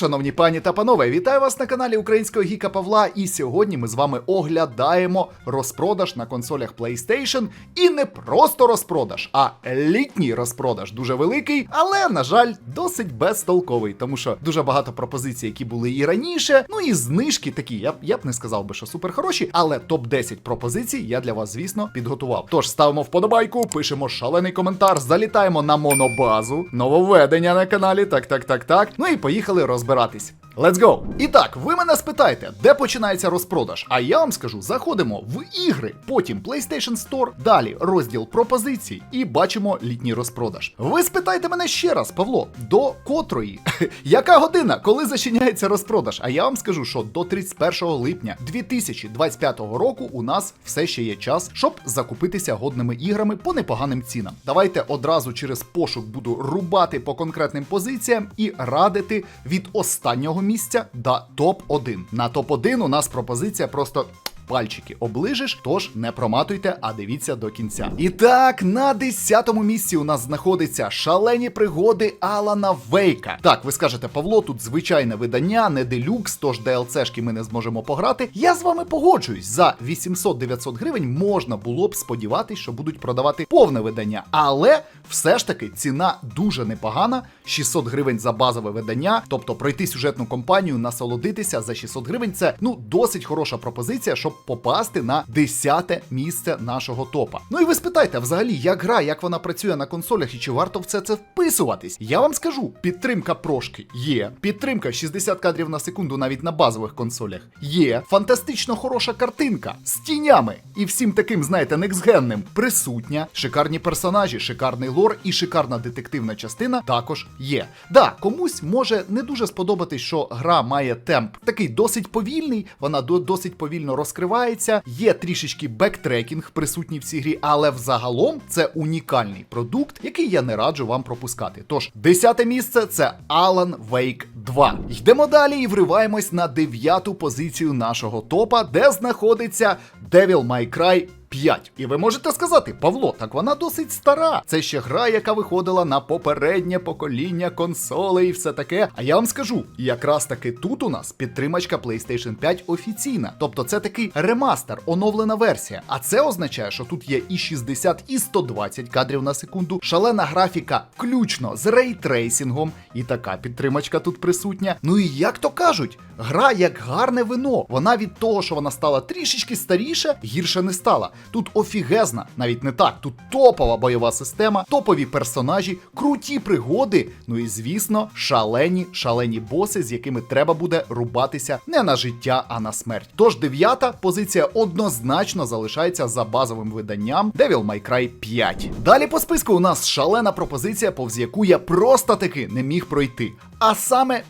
шановні пані та панове, вітаю вас на каналі Українського Гіка Павла. І сьогодні ми з вами оглядаємо розпродаж на консолях PlayStation. І не просто розпродаж, а літній розпродаж. Дуже великий, але, на жаль, досить безтолковий, тому що дуже багато пропозицій, які були і раніше. Ну і знижки такі. Я я б не сказав би, що супер хороші, але топ 10 пропозицій я для вас, звісно, підготував. Тож ставимо вподобайку, пишемо шалений коментар, залітаємо на монобазу, нововведення на каналі. Так, так, так, так. Ну і поїхали розбиратись. Let's go! І так, ви мене спитаєте, де починається розпродаж? А я вам скажу: заходимо в ігри, потім PlayStation Store, далі розділ пропозицій і бачимо літній розпродаж. Ви спитайте мене ще раз, Павло, до котрої? Яка година, коли зачиняється розпродаж? А я вам скажу, що до 31 липня 2025 року у нас все ще є час, щоб закупитися годними іграми по непоганим цінам. Давайте одразу через пошук буду рубати по конкретним позиціям і радити від останнього місця до топ-1. На топ-1 у нас пропозиція просто. Пальчики оближиш, тож не проматуйте, а дивіться до кінця. І так, на 10-му місці у нас знаходиться шалені пригоди Алана Вейка. Так, ви скажете, Павло, тут звичайне видання, не делюкс, тож DLC-шки ми не зможемо пограти. Я з вами погоджуюсь. За 800-900 гривень можна було б сподіватись, що будуть продавати повне видання. Але все ж таки ціна дуже непогана. 600 гривень за базове видання, тобто пройти сюжетну кампанію, насолодитися за 600 гривень. Це ну досить хороша пропозиція, щоб попасти на 10 місце нашого топа. Ну і ви спитайте, взагалі, як гра, як вона працює на консолях і чи варто в це це вписуватись? Я вам скажу: підтримка прошки є, підтримка 60 кадрів на секунду навіть на базових консолях є. Фантастично хороша картинка з тінями і всім таким, знаєте, некстгенним присутня. Шикарні персонажі, шикарний лор і шикарна детективна частина також є. Да, комусь може не дуже сподобатись, що гра має темп такий досить повільний, вона досить повільно розкривається. Є трішечки бектрекінг присутній в цій грі, але взагалом це унікальний продукт, який я не раджу вам пропускати. Тож, десяте місце це Alan Wake 2. Йдемо далі і вриваємось на дев'яту позицію нашого топа, де знаходиться Devil May Cry 5. І ви можете сказати, Павло, так вона досить стара. Це ще гра, яка виходила на попереднє покоління консолей і все таке. А я вам скажу, якраз таки тут у нас підтримачка PlayStation 5 офіційна. Тобто це такий ремастер, оновлена версія. А це означає, що тут є і 60, і 120 кадрів на секунду, шалена графіка, включно з рейтрейсингом, і така підтримачка тут присутня. Ну і як то кажуть, гра як гарне вино. Вона від того, що вона стала трішечки старіше, гірше не стала. Тут офігезна, навіть не так. Тут топова бойова система, топові персонажі, круті пригоди. Ну і звісно, шалені, шалені боси, з якими треба буде рубатися не на життя, а на смерть. Тож дев'ята позиція однозначно залишається за базовим виданням Devil May Cry 5. Далі по списку у нас шалена пропозиція, повз яку я просто таки не міг пройти. А саме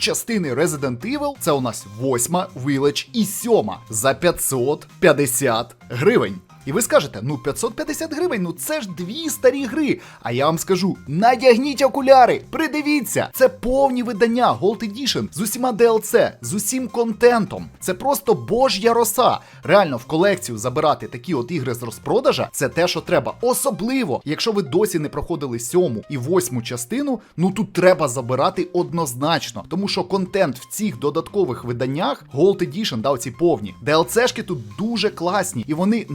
частини Resident Evil, це у нас восьма, Village і сьома за 550 гривень. І ви скажете, ну 550 гривень, ну це ж дві старі гри. А я вам скажу: надягніть окуляри, придивіться, це повні видання Gold Edition з усіма DLC, з усім контентом. Це просто божя роса. Реально в колекцію забирати такі от ігри з розпродажа це те, що треба. Особливо, якщо ви досі не проходили сьому і восьму частину, ну тут треба забирати однозначно, тому що контент в цих додаткових виданнях Gold Edition, да, оці повні. DLC-шки тут дуже класні і вони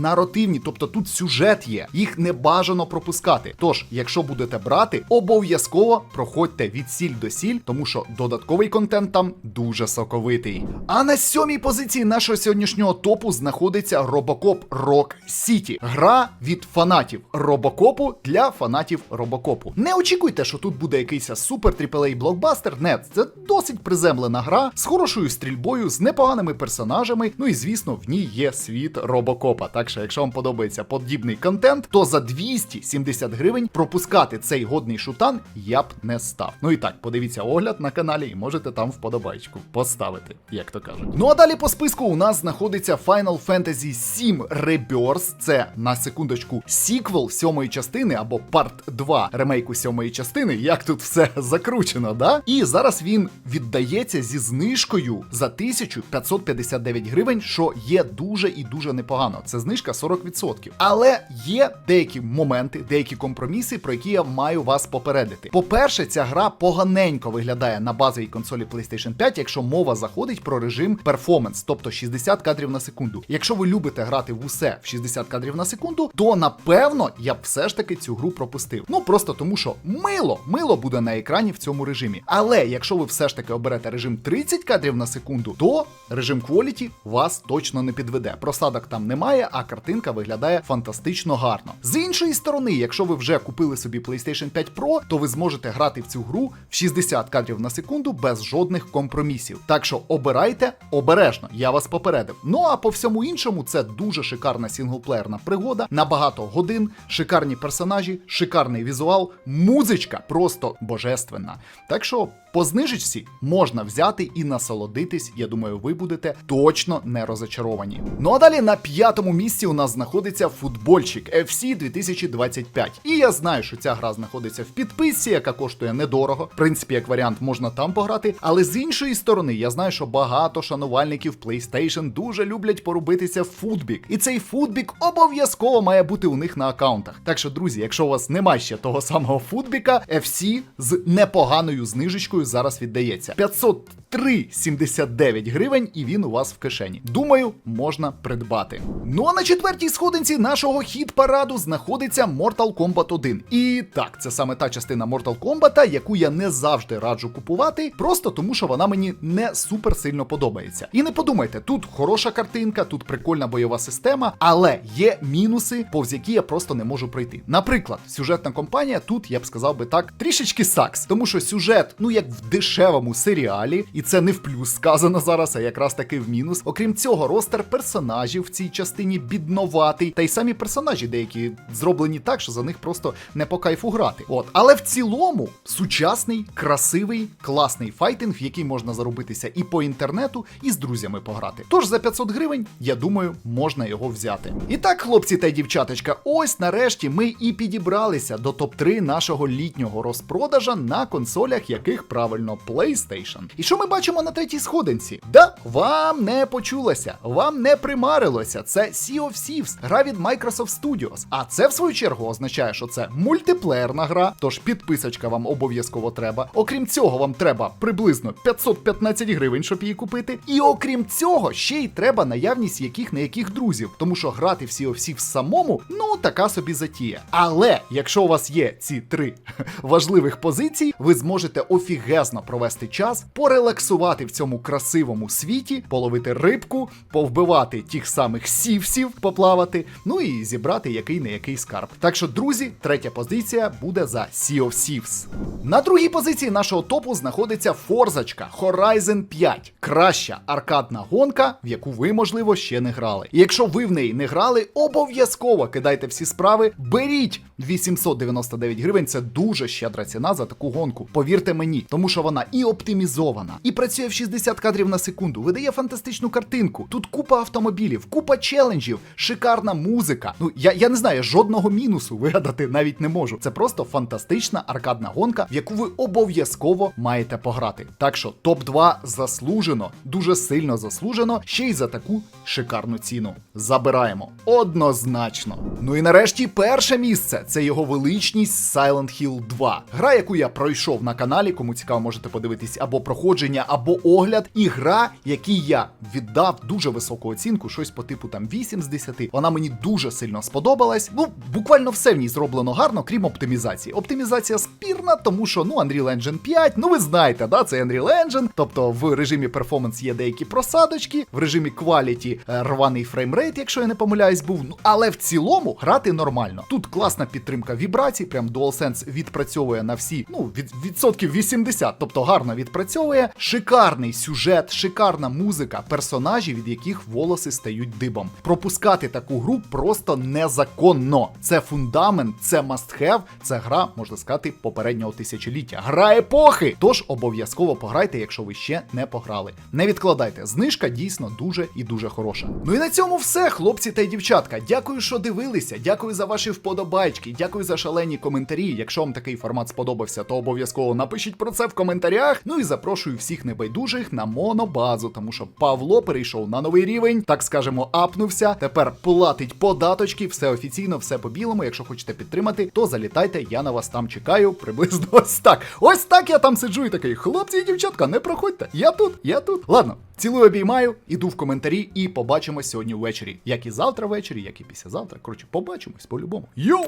нарративні, тобто тут сюжет є, їх не бажано пропускати. Тож, якщо будете брати, обов'язково проходьте від сіль до сіль, тому що додатковий контент там дуже соковитий. А на сьомій позиції нашого сьогоднішнього топу знаходиться Robocop Rock City. Гра від фанатів Робокопу для фанатів Робокопу. Не очікуйте, що тут буде якийсь супер AAA блокбастер. Не, це досить приземлена гра з хорошою стрільбою, з непоганими персонажами. Ну і звісно, в ній є світ Робокопа. Так що, якщо вам подобається подібний контент, то за 270 гривень пропускати цей годний шутан я б не став. Ну і так, подивіться огляд на каналі і можете там вподобайку поставити, як то кажуть. Ну а далі по списку у нас знаходиться Final Fantasy 7 Rebirth. Це на секундочку сіквел сьомої частини або парт 2 ремейку сьомої частини. Як тут все закручено, да? І зараз він віддається зі знижкою за 1559 гривень, що є дуже і дуже непогано. Це знижка 40 40%. Але є деякі моменти, деякі компроміси, про які я маю вас попередити. По-перше, ця гра поганенько виглядає на базовій консолі PlayStation 5, якщо мова заходить про режим перформанс, тобто 60 кадрів на секунду. Якщо ви любите грати в усе в 60 кадрів на секунду, то напевно я б все ж таки цю гру пропустив. Ну просто тому, що мило, мило буде на екрані в цьому режимі. Але якщо ви все ж таки оберете режим 30 кадрів на секунду, то режим Quality вас точно не підведе. Просадок там немає, а картинка виглядає фантастично гарно. З іншої сторони, якщо ви вже купили собі PlayStation 5 Pro, то ви зможете грати в цю гру в 60 кадрів на секунду без жодних компромісів. Так що обирайте обережно, я вас попередив. Ну а по всьому іншому, це дуже шикарна сінглплеєрна пригода на багато годин, шикарні персонажі, шикарний візуал, музичка просто божественна. Так що по знижечці можна взяти і насолодитись. Я думаю, ви будете точно не розочаровані. Ну а далі на п'ятому місці у нас знаходиться футбольчик FC 2025. І я знаю, що ця гра знаходиться в підписці, яка коштує недорого. В принципі, як варіант, можна там пограти. Але з іншої сторони, я знаю, що багато шанувальників PlayStation дуже люблять порубитися в футбік. І цей футбік обов'язково має бути у них на аккаунтах. Так що, друзі, якщо у вас немає ще того самого футбіка, FC з непоганою знижечкою зараз віддається. 503,79 гривень, і він у вас в кишені. Думаю, можна придбати. Ну а на четвертій сходинці нашого хіт-параду знаходиться Mortal Kombat 1. І так, це саме та частина Mortal Kombat, яку я не завжди раджу купувати, просто тому що вона мені не супер сильно подобається. І не подумайте, тут хороша картинка, тут прикольна бойова система, але є мінуси, повз які я просто не можу пройти. Наприклад, сюжетна компанія тут, я б сказав би так, трішечки сакс, тому що сюжет, ну як в дешевому серіалі, і це не в плюс сказано зараз, а якраз таки в мінус. Окрім цього, ростер персонажів в цій частині бідноватий, та й самі персонажі деякі зроблені так, що за них просто не по кайфу грати. От, але в цілому сучасний, красивий, класний файтинг, в який можна заробитися і по інтернету, і з друзями пограти. Тож за 500 гривень, я думаю, можна його взяти. І так, хлопці та дівчаточка, ось нарешті ми і підібралися до топ-3 нашого літнього розпродажа на консолях, яких правильно PlayStation. І що ми бачимо на третій сходинці? Да, вам не почулося, вам не примарилося. Це Sea of Thieves, гра від Microsoft Studios. А це в свою чергу означає, що це мультиплеєрна гра, тож підписочка вам обов'язково треба. Окрім цього, вам треба приблизно 515 гривень, щоб її купити. І окрім цього, ще й треба наявність яких не яких друзів, тому що грати в Sea of Thieves самому, ну така собі затія. Але якщо у вас є ці три важливих позицій, ви зможете офігезно провести час, порелаксувати в цьому красивому світі, половити рибку, повбивати тих самих сівсів, поплавати, ну і зібрати який не який скарб. Так що, друзі, третя позиція буде за Sea of Thieves. На другій позиції нашого топу знаходиться Форзачка Horizon 5. Краща аркадна гонка, в яку ви, можливо, ще не грали. І якщо ви в неї не грали, обов'язково кидайте всі справи, беріть 899 гривень. Це дуже щедра ціна за таку гонку. Повірте мені, тому що вона і оптимізована, і працює в 60 кадрів на секунду, видає фантастичну картинку. Тут купа автомобілів, купа челенджів, шикарна музика. Ну я, я не знаю, жодного мінусу вигадати навіть не можу. Це просто фантастична аркадна гонка, в яку ви обов'язково маєте пограти. Так що топ 2 заслужено, дуже сильно заслужено, ще й за таку шикарну ціну. Забираємо однозначно. Ну і нарешті перше місце це його величність Silent Hill 2. Гра, яку я пройшов на каналі, кому цікаво, можете подивитись або проходження, або огляд. І гра, якій я віддав дуже високу оцінку, щось по типу там 8 з 10. Вона мені дуже сильно сподобалась. Ну, буквально все в ній зроблено гарно, крім оптимізації. Оптимізація спірна, тому що ну Unreal Engine 5, ну ви знаєте, да, це Unreal Engine, тобто в режимі перформанс є деякі просадочки, в режимі quality е, рваний фреймрейт, якщо я не помиляюсь, був. Ну але в цілому грати нормально. Тут класна підтримка вібрацій, прям DualSense відпрацьовує на всі, ну від відсотків 80, тобто гарно відпрацьовує. Шикарний сюжет, шикарна музика, персонажі, від яких волоси стають дибом. Пропускати таку гру просто незаконно. Це фундамент, це have, це гра, можна сказати, попереднього тисячоліття. Гра епохи. Тож обов'язково пограйте, якщо ви ще не пограли. Не відкладайте, знижка дійсно дуже і дуже хороша. Ну і на цьому все, хлопці та дівчатка. Дякую, що дивилися. Дякую за ваші вподобайки. Дякую за шалені коментарі. Якщо вам такий формат сподобався, то обов'язково напишіть про це все в коментарях. Ну і запрошую всіх небайдужих на монобазу, тому що Павло перейшов на новий рівень, так скажемо, апнувся. Тепер платить податочки, все офіційно, все по білому. Якщо хочете підтримати, то залітайте, я на вас там чекаю. Приблизно ось так. Ось так я там сиджу і такий. Хлопці і дівчатка, не проходьте. Я тут, я тут. Ладно, цілую обіймаю, іду в коментарі і побачимось сьогодні ввечері. Як і завтра ввечері, як і післязавтра. Коротше, побачимось по-любому. Йоу!